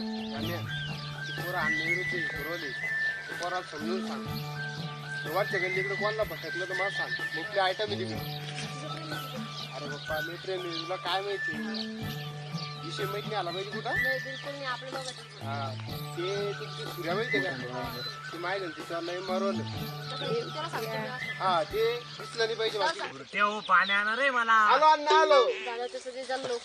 गाण्या ती पोरं आणण्याविरुद्ध पुरवली. ते पोराला समजून सांग. वरच्या गल्लीकडे कोणाला भटकलं तर मला सांग. मोठली आयटम तिकडे? अरे बाप्पा मी. प्रेम तुला काय माहिती? विषय माहीत नाही आला पाहिजे कुठं? हा ते तुमची सूर्या माहिती का? ती माहिती ना तिच्यावर नाही मरवलं. हा ते दिसलं नाही पाहिजे बाकी. तेव्हा पाणी आणणार आहे मला. आलो अण्णा आलो. झालं तसं ते झालं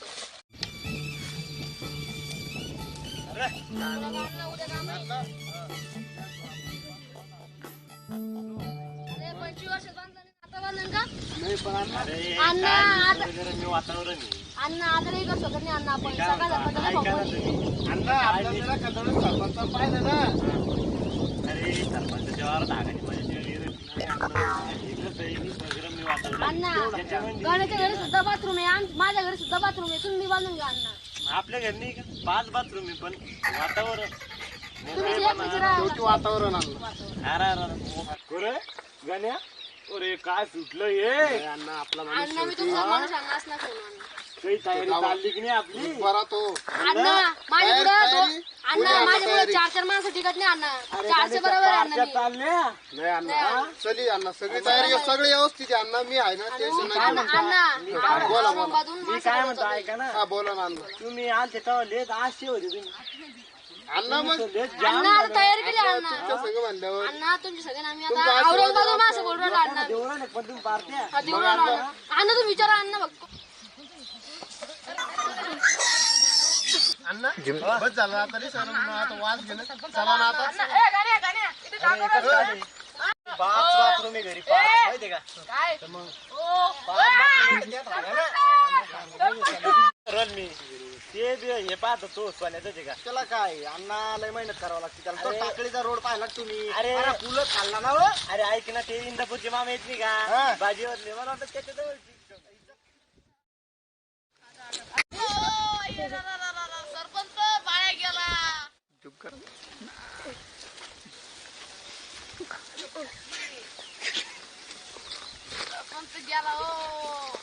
अण्णा आता- नाही करू शकत नाही अण्णा आपण सरपंच पाहिलं ना अरे अण्णा घरी सुद्धा बाथरूम आहे माझ्या घरी सुद्धा बाथरूम आहे तुम्ही बांधून घ्या अण्णा आपल्या घरी नाही का? पाच बाथरूम आहे पण वातावरण. शेवटी वातावरण आणलं. अरे अरे अरे कुरे गण्या? अरे काय सुटलं हे? अरे अण्णा आपला माणूस अण्णा मी तुमचा माणूस अण्णा असणार सोडून अण्णा. काही तयारी चालली की नाही आपली? बरा तो अण्णा माझ्या तयारी- पुढे तयारी? अण्णा. चार चार माणसं टिकत नाही अण्णा. चारशे बरोबर आहे अण्णा पारच्या मी. चालल्या? नाही अण्णा. चली अण्णा. सगळी तयारी सगळी व्यवस्थित आहे. अण्णा मी आहे ना टेन्शन अण्णा बोला, औरंगाबादहून मी माणसं काय बोलवतात. म्हणतो ऐका ना. हा बोला ना अण्णा. तुम्ही आलते तेव्हा लेत आशे होते तुम्ही. अण्णा मग? लेत जाम अण्णा आता तयारी केली अण्णा तुमच्या संग म्हणल्यावर. अण्णा तुमची सगळ्यांना आम्ही तुमचा आता आशीर्वाद औरंगाबादहून द्यावा. माणसं बोलून राहिलो अण्णा. देवळा नाही पण तुम्ही पारत्या. हा, देऊन राहिलो अण्णा. अण्णा तुम्ही विचारा अण्णा. बघतो अण्णा बस झालं आता रे सर आता वास घेणं. चला ना आता. ए, गाण्या, गाण्या, इथे काम करू नका. पाच बाथरूम आहे घरी पाच का? काय? तर मग ओ, रन मी. ते बी हे पाहतो तो सोन्याचं का? त्याला काय? अण्णा लय मेहनत करावं लागते त्याला. तो अरे. टाकळीचा रोड पाहिला का तुम्ही. अरे. अरे फुलं खाल्ला ना हो. अरे ऐक ना ते इंदापूरचे मामा येत नाही हा. का भाजीवरले मला वाटतं त्याच्या जवळची सरपंच पाया गेला चुप कर सरपंच गेला हो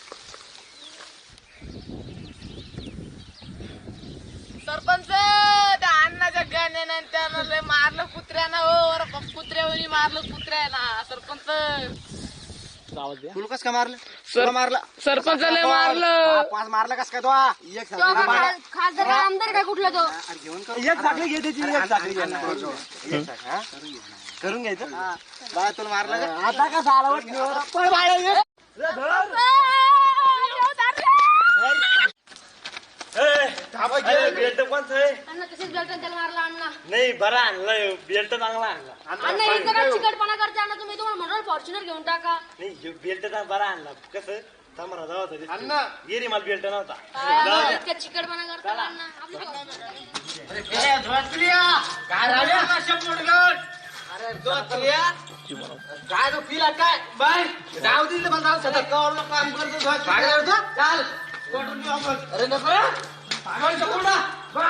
सरपंच त्या अण्णाच्या गाण्यानं त्यानं लय मारलं कुत्र्यानं हो अरे बाप, मारलं कुत्र्याला सरपंच. फुल कस का मारलं? तुला मारलं? सरपंचाला मारलं. पाच मारला कस काय तो? हा? एक तो साखळी का मारला. खा- खासदार का आमदार काय कुठला तो? अरे घेऊन कर. एक साखळी घे त्याची एक साखळी घे. ना. एक साखळी, हा? करून घ्यायचं हा. तुला मारला का? आता का झाला पळ बाळा ये. ए, कोणचं आहे. अण्णा तसेच बेल्ट त्याला मारला अण्णा. नाही बरा आणलाय बेल्ट चांगला आणला. अण्णा इथं काय चिकटपणा करते अण्णा तुम्ही तुम्हाला म्हणून फॉर्च्युनर घेऊन टाका. नाही बेल्ट बरा आणला. कसं? थांबरा जाऊ होता. अण्णा. गिरी मला बेल्ट नव्हता. हा, इतका चिकटपणा करता अण्णा. काय तो पिला काय? बाय. जाऊ दे इथं मला सतत कवर काम करतो काय करतो चाल. अरे नको. रे.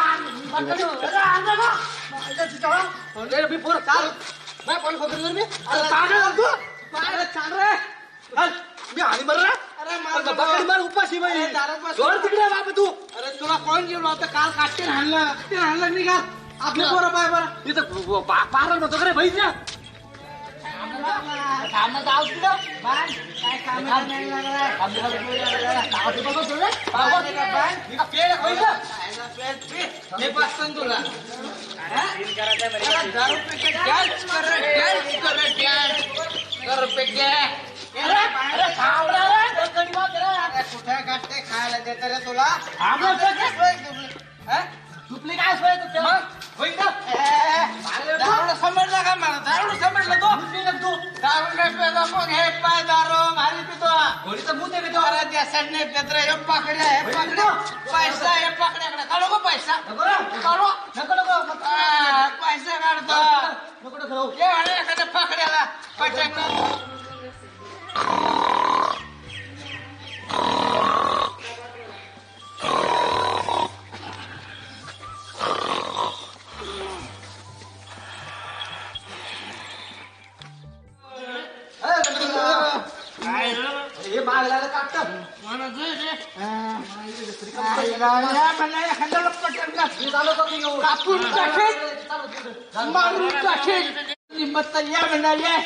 पागल नको ना. अरे आणलं ना. अरे मी पोरं चाल. बाय, कोण खोकरी जर मी? अरे पागल नको. अरे चाल रे. चल. मी हानी मर रे. अरे बकरी मार उपाशी बाई. तुला खायला देत रे तुला काय सोय तू होईल का समजला का मला समजला तो तू दारू मग हे पाय दारू भारी पितो घोडीचं मूत पितो अरे त्या सडणे पेत्र हे हे पैसा हे काढू का पैसा काढू नको नको हा, पैसा काढतो. नको नको एखाद्या पाकड्याला पटकन. कापून टाकेल मारून टाकेल या म्हणाले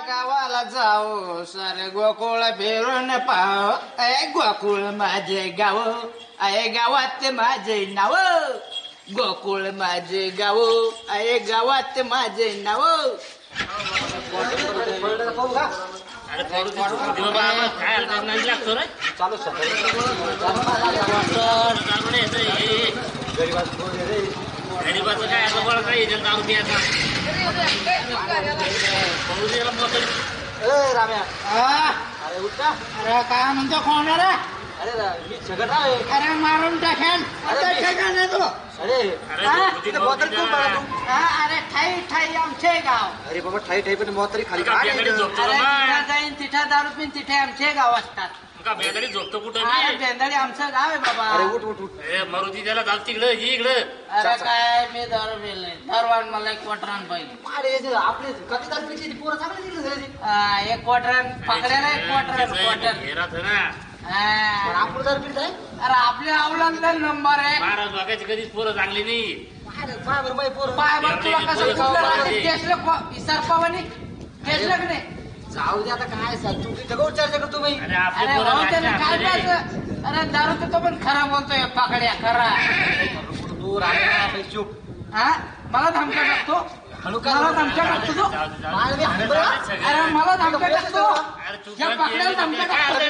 गावाला जाओ सारे गोकुळ फिरून पाव अय गोकुळ माझे गाव अय गावात माझे नाव गोकुळ माझे गाव अय गावात माझे नाव. अरे गरीबाचं काय आता काय दारू दे राम्या अरे उठा. अरे काय म्हणतो कोण रे अरे रा- मी छगनराव आहे. अरे मारून टाकेल तू अरे हा? कोण तू? हा, ठाई ठाई आमचे गाव अरे बाबा ठाई ठाई पण मग तरी खाली काय आहे? अरे तिथं? जाईन तिथं दारू पिन तिथे आमचे गाव असतात का बेकारी झोपतो कुठं अरे मी? बेंदडी आमचं गाव आहे अरे बाबा उठ उठ उठ ए, मारुती त्याला जाऊ तिकडं ये इकडं अरे काय मी दारू पिल नाही दरवान मला एक क्वार्टरान पाहिजे अरे जे आपले कधी दारू पिते ती पोरं चांगली दिली झाली ती. हा, एक क्वार्टरान पकड्याला एक क्वार्टरान क्वार्टर हे राहतं ना पण हा. आपण दारू पित आहे अरे आपल्या अवलंबन नंबर आहे महाराज बघायची कधीच पोरं चांगली नाही अरे पाय बरं बाई पोरं. पाय बघ तुला कसं एवढे कुठलं पोरं राहते? केसलं को- इसार पावानी केसलं की नाही जाऊ दे आता काय सांग तू ठगवून चर्चा करतो बाई अरे आपले अरे पोरं राहते काय आपले रे. प्यायचं? अरे दारू पितो पण खरा बोलतोय पाकड्या खरा तू राहणार बाई चूप हा मला धमका टाकतो मला धमका टाकतो तो जाऊ दे, जाऊ दे. माल मी हाणतो ना. अरे मला धमका टाकतो अरे तू या गंज पाकड्याला येते, धमका काय टाकतो अरे,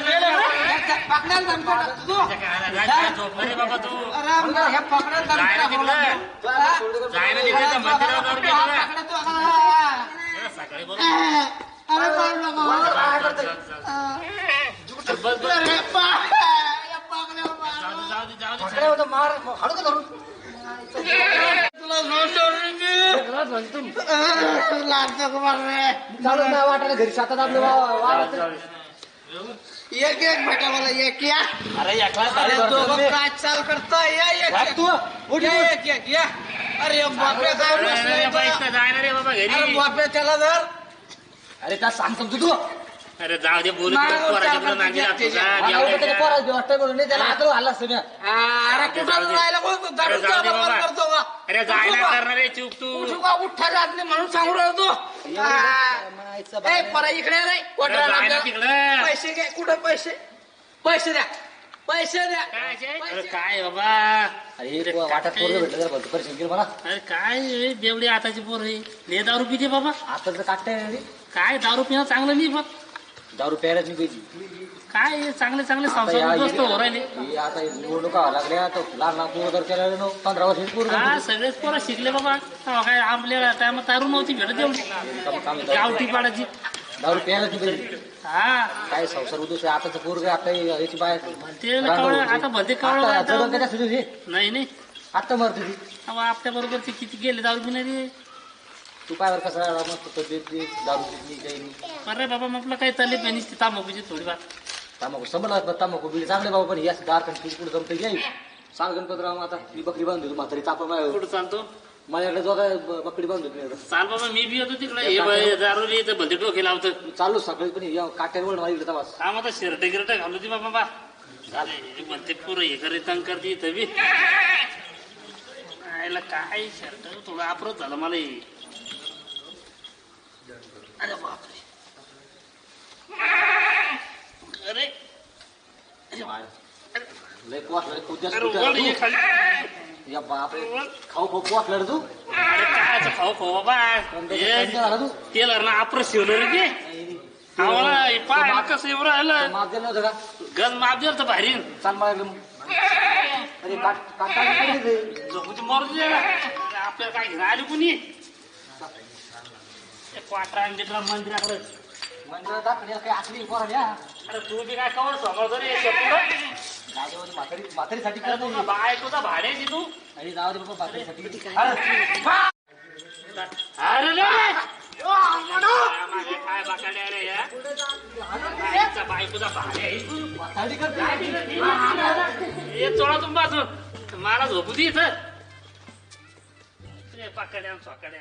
या पाकड्याला धमका टाकतो तो काय काय काय झोपलं रे बाबा तू अरे मला ह्या पाकड्याला धमका जायला टाकतो. तिकडं. हा? जाय ना तिकडे त्या मंदिरावर जाऊन हा, भेटू ना. पाकड्या तू, हा. जरा सकाळी बोल. अरे बोल नको. चल, चल, चल. चल, बस बस अरे पा- या पाकड्याला मार. जाऊ दे जाऊ दे जाऊ दे पकड्या होतं मार हाणू का धरून तुला सोडून मी. अरे, लागतं का मार रे? चालू नाही वाटायला घरी सातात आपलं वावरात. एक एक बेटा मला एक या. अरे अरे चालू दोघं करतो काय चाल करताय. या एक. तू. उठ या. एक एक या. अरे बापरे काय रे बाबा घरी. बापरे त्याला धर अरे त्या सांगतो तू तू. अरे जाऊ दे बोलू पोराला वाटतं म्हणून नाही त्याला हात हल्ला असतं अरे कुठं. राहिला बोलतो अरे दारूचा जाऊ दे व्यापार बाबा. करतो का अरे जाय उठू. ना का? करणार रे चूक तू. उठू का उठा जात नाही म्हणून सांगू राहिलो तू. ए परा इकडे रे. अरे कोटरा जाय ना आपल्याला. तिकडं. पैसे घे. कुठं पैसे? पैसे द्या. पैसे द्या. काय शे? अरे पैसे. काय बाबा? अरे वाटत पोरं भेटलं जरा भलतं परेशान केलं मला अरे काय हे? बेवडी आताची पोर हे. ले दारू पिते बाबा. आता तर काटताय रे. काय दारू पिणं चांगलं नाही बघ दारू प्यायलाच नाही पाहिजे. काय हे चांगले चांगले आता संसार या- उद्ध्वस्त हो राहिले. हे आता निवडणुका व्हायला लागल्या तर लहान लहान पोरं तर केलं ना पंधरा वर्षाची पोरं हा. सगळेच पोरं शिकले बाबा. तेव्हा काय आपल्याला टायमात तारू नव्हती भेटत एवढी. गावठी पाडायची दारू प्यायलाच नाही पाहिजे. हा. काय संसार उद्देश आताचं पोरग आता याची बाय ते कवळं आता भलते कवळं आता नाही नाही. आता मरते ती. तेव्हा आपल्या बरोबर ते किती गेले दारू पिणारे? तू काय बरं कसा राहिला मस्त तब्येत बी, दारू पित काही नाही. अरे बाबा आपलं काही चालले पेनीच ती तांबाखूची थोडीफार तांबाखू समजला तांबाखू बिडी चांगले बाबा पण याच दार कंट्री पुढे जमतं घ्याई सांग गणपतराव आता मी बकरी बांधली तू म्हातारी चापा माझ्या कुठं चालतो? माझ्याकडे जो काय ब- बकरी तुम्ही चाल बाबा मी बी येतो तिकडे. हे बाई दारू इथं भलते डोके लावतं. चालू सकाळी पण या काट्यावर माझ्या इकडे तवास हा मग शर्ट गिरट घालू ती बाबा बा. म्हणते पुरं हे करे तंग करते इथं बी. आयला काय शर्ट थोडं आपरत झालं मला हे. अरे बापरे अरे लय पोचला रे खूप जास्त अरे कुठं वर ये तू? खाली या बापरे खाऊ खाऊ पोचला रे तू अरे काय खाऊ खाऊ बाबा कंटाळा हे झाला तू केलं ना आपरं शिवलं रे ते आम्हाला हे पाय कसं येऊ राहिलं माफ दिलं नव्हतं का गज माप दिलं तर भारी चाल मला मग अरे काट काटा रे झोपूची मरू दे आपल्याला काय घेणं आली कुणी क्वाटरा बिटरा मंदिराकडे म्हणजे दाखवण्या काही आखली पोराने हा. अरे तू बी काय कवर समजतो रे शेपूट? गाडीवर म्हातारी म्हातारीसाठी करत नाही बाय तुझा भाड्याची तू? अरे जाऊ दे बाबा म्हातारीसाठी. किती काय? अरे रे. मागे काय बाकाड्या रे या बाईचा बायकोचा भाड्या आहे. तू. म्हातारी करते. हे चोळा तुम्ही बाजून मला झोपू दे इथं. बाकाड्या सोकाड्या